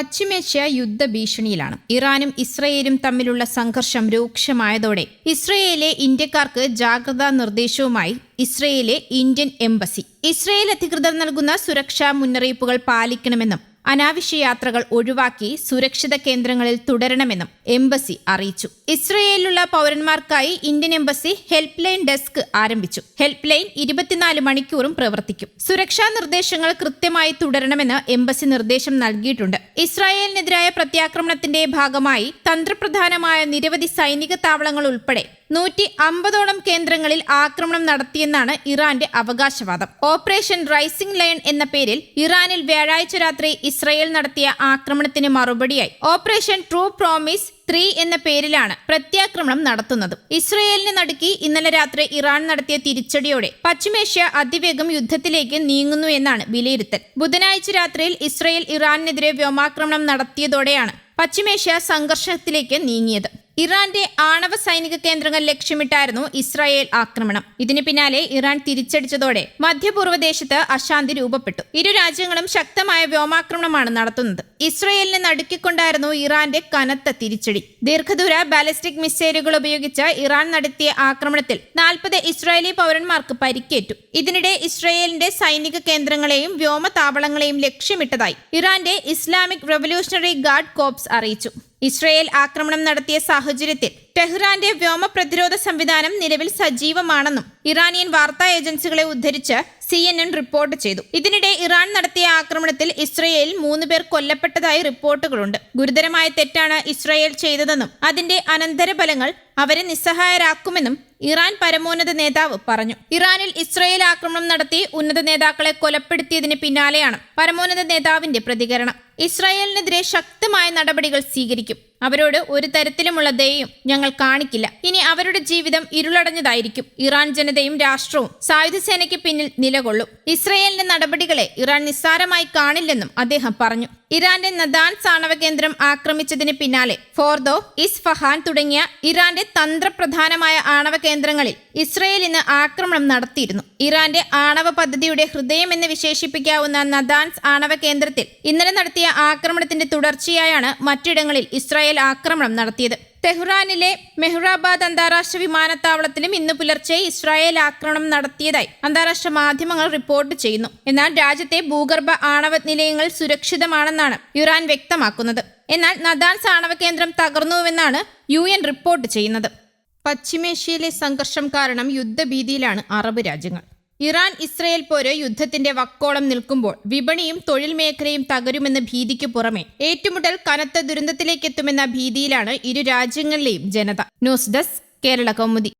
പശ്ചിമേഷ്യ യുദ്ധഭീഷണിയിലാണ്. ഇറാനും ഇസ്രയേലും തമ്മിലുള്ള സംഘർഷം രൂക്ഷമായതോടെ ഇസ്രയേലിലെ ഇന്ത്യക്കാർക്ക് ജാഗ്രതാ നിർദ്ദേശവുമായി ഇസ്രയേലിലെ ഇന്ത്യൻ എംബസി. ഇസ്രയേൽ അധികൃതർ നൽകുന്ന സുരക്ഷാ മുന്നറിയിപ്പുകൾ പാലിക്കണമെന്നും അനാവശ്യ യാത്രകൾ ഒഴിവാക്കി സുരക്ഷിത കേന്ദ്രങ്ങളിൽ തുടരണമെന്നും എംബസി അറിയിച്ചു. ഇസ്രയേലിലുള്ള പൗരന്മാർക്കായി Indian embassy help line desk ആരംഭിച്ചു. ഹെൽപ്പ് ലൈൻ ഇരുപത്തിനാല് മണിക്കൂറും പ്രവർത്തിക്കും. സുരക്ഷാ നിർദ്ദേശങ്ങൾ കൃത്യമായി തുടരണമെന്ന് എംബസി നിർദ്ദേശം നൽകിയിട്ടുണ്ട്. ഇസ്രായേലിനെതിരായ പ്രത്യാക്രമണത്തിന്റെ ഭാഗമായി തന്ത്രപ്രധാനമായ നിരവധി സൈനിക താവളങ്ങൾ ഉൾപ്പെടെ നൂറ്റി അമ്പതോളം കേന്ദ്രങ്ങളിൽ ആക്രമണം നടത്തിയെന്നാണ് ഇറാന്റെ അവകാശവാദം. ഓപ്പറേഷൻ റൈസിംഗ് ലയൺ എന്ന പേരിൽ ഇറാനിൽ വ്യാഴാഴ്ച രാത്രി നടത്തിയ ആക്രമണത്തിന് മറുപടിയായി. ഓപ്പറേഷൻ ട്രൂ പ്രോമിസ് ത്രീ എന്ന പേരിലാണ് പ്രത്യാക്രമണം നടത്തുന്നത്. ഇസ്രയേലിനെ നടുക്കി ഇന്നലെ രാത്രി ഇറാൻ നടത്തിയ തിരിച്ചടിയോടെ പശ്ചിമേഷ്യ അതിവേഗം യുദ്ധത്തിലേക്ക് നീങ്ങുന്നു എന്നാണ് വിലയിരുത്തൽ. ബുധനാഴ്ച രാത്രിയിൽ ഇസ്രയേൽ ഇറാനെതിരെ വ്യോമാക്രമണം നടത്തിയതോടെയാണ് പശ്ചിമേഷ്യ സംഘർഷത്തിലേക്ക് നീങ്ങിയത്. ഇറാന്റെ ആണവ സൈനിക കേന്ദ്രങ്ങൾ ലക്ഷ്യമിട്ടായിരുന്നു ഇസ്രായേൽ ആക്രമണം. ഇതിന് പിന്നാലെ ഇറാൻ തിരിച്ചടിച്ചതോടെ മധ്യപൂർവ ദേശത്ത് അശാന്തി രൂപപ്പെട്ടു. ഇരു രാജ്യങ്ങളും ശക്തമായ വ്യോമാക്രമണമാണ് നടത്തുന്നത്. ഇസ്രായേലിനെ നടുക്കിക്കൊണ്ടായിരുന്നു ഇറാന്റെ കനത്ത തിരിച്ചടി. ദീർഘദൂര ബാലിസ്റ്റിക് മിസൈലുകൾ ഉപയോഗിച്ച് ഇറാൻ നടത്തിയ ആക്രമണത്തിൽ നാൽപ്പത് ഇസ്രായേലി പൗരന്മാർക്ക് പരിക്കേറ്റു. ഇതിനിടെ ഇസ്രായേലിന്റെ സൈനിക കേന്ദ്രങ്ങളെയും വ്യോമ താവളങ്ങളെയും ലക്ഷ്യമിട്ടതായി ഇറാന്റെ ഇസ്ലാമിക് റവല്യൂഷണറി ഗാർഡ് കോപ്സ് അറിയിച്ചു. ഇസ്രയേൽ ആക്രമണം നടത്തിയ സാഹചര്യത്തിൽ ടെഹ്റാന്റെ വ്യോമ പ്രതിരോധ സംവിധാനം നിലവിൽ സജീവമാണെന്നും ഇറാനിയൻ വാർത്താ ഏജൻസികളെ ഉദ്ധരിച്ച് സി എൻ എൻ റിപ്പോർട്ട് ചെയ്തു. ഇതിനിടെ ഇറാൻ നടത്തിയ ആക്രമണത്തിൽ ഇസ്രയേലിൽ മൂന്ന് പേർ കൊല്ലപ്പെട്ടതായി റിപ്പോർട്ടുകളുണ്ട്. ഗുരുതരമായ തെറ്റാണ് ഇസ്രയേൽ ചെയ്തതെന്നും അതിന്റെ അനന്തരഫലങ്ങൾ അവരെ നിസ്സഹായരാക്കുമെന്നും ഇറാൻ പരമോന്നത നേതാവ് പറഞ്ഞു. ഇറാനിൽ ഇസ്രയേൽ ആക്രമണം നടത്തി ഉന്നത നേതാക്കളെ കൊലപ്പെടുത്തിയതിന് പിന്നാലെയാണ് പരമോന്നത നേതാവിന്റെ പ്രതികരണം. ഇസ്രായേലിനെതിരെ ശക്തമായ നടപടികൾ സ്വീകരിക്കും. അവരോട് ഒരു തരത്തിലുമുള്ള ദയയും ഞങ്ങൾ കാണിക്കില്ല. ഇനി അവരുടെ ജീവിതം ഇരുളടഞ്ഞതായിരിക്കും. ഇറാൻ ജനതയും രാഷ്ട്രവും സായുധ സേനയ്ക്ക് പിന്നിൽ നിലകൊള്ളും. ഇസ്രയേലിന്റെ നടപടികളെ ഇറാൻ നിസ്സാരമായി കാണില്ലെന്നും അദ്ദേഹം പറഞ്ഞു. ഇറാന്റെ നദാൻ സാണവ കേന്ദ്രം ആക്രമിച്ചതിന് പിന്നാലെ ഫോർദോ ഇസ്ഫഹാൻ തുടങ്ങിയ ഇറാന്റെ തന്ത്രപ്രധാനമായ ആണവ കേന്ദ്രങ്ങളിൽ ഇസ്രയേൽ ഇന്ന് ആക്രമണം നടത്തിയിരുന്നു. ഇറാന്റെ ആണവ പദ്ധതിയുടെ ഹൃദയം എന്ന് വിശേഷിപ്പിക്കാവുന്ന നദാൻസ് ആണവ കേന്ദ്രത്തിൽ ഇന്നലെ നടത്തിയ ആക്രമണത്തിന്റെ തുടർച്ചയായാണ് മറ്റിടങ്ങളിൽ ഇസ്രായേൽ ആക്രമണം നടത്തിയത്. തെഹ്റാനിലെ മെഹ്റാബാദ് അന്താരാഷ്ട്ര വിമാനത്താവളത്തിലും ഇന്ന് പുലർച്ചെ ഇസ്രായേൽ ആക്രമണം നടത്തിയതായി അന്താരാഷ്ട്ര മാധ്യമങ്ങൾ റിപ്പോർട്ട് ചെയ്യുന്നു. എന്നാൽ രാജ്യത്തെ ഭൂഗർഭ ആണവ നിലയങ്ങൾ സുരക്ഷിതമാണെന്നാണ് ഇറാൻ വ്യക്തമാക്കുന്നത്. എന്നാൽ നദാൻസ് ആണവ കേന്ദ്രം തകർന്നുവെന്നാണ് യു എൻ റിപ്പോർട്ട് ചെയ്യുന്നത്. പശ്ചിമേഷ്യയിലെ സംഘർഷം കാരണം യുദ്ധഭീതിയിലാണ് അറബ് രാജ്യങ്ങൾ. ഇറാൻ ഇസ്രയേൽ പോര് യുദ്ധത്തിന്റെ വക്കോളം നിൽക്കുമ്പോൾ വിപണിയും തൊഴിൽ മേഖലയും തകരുമെന്ന ഭീതിക്ക് പുറമെ ഏറ്റുമുട്ടൽ കനത്ത ദുരന്തത്തിലേക്കെത്തുമെന്ന ഭീതിയിലാണ് ഇരു രാജ്യങ്ങളിലെയും ജനത. News desk Kerala Kaumudi.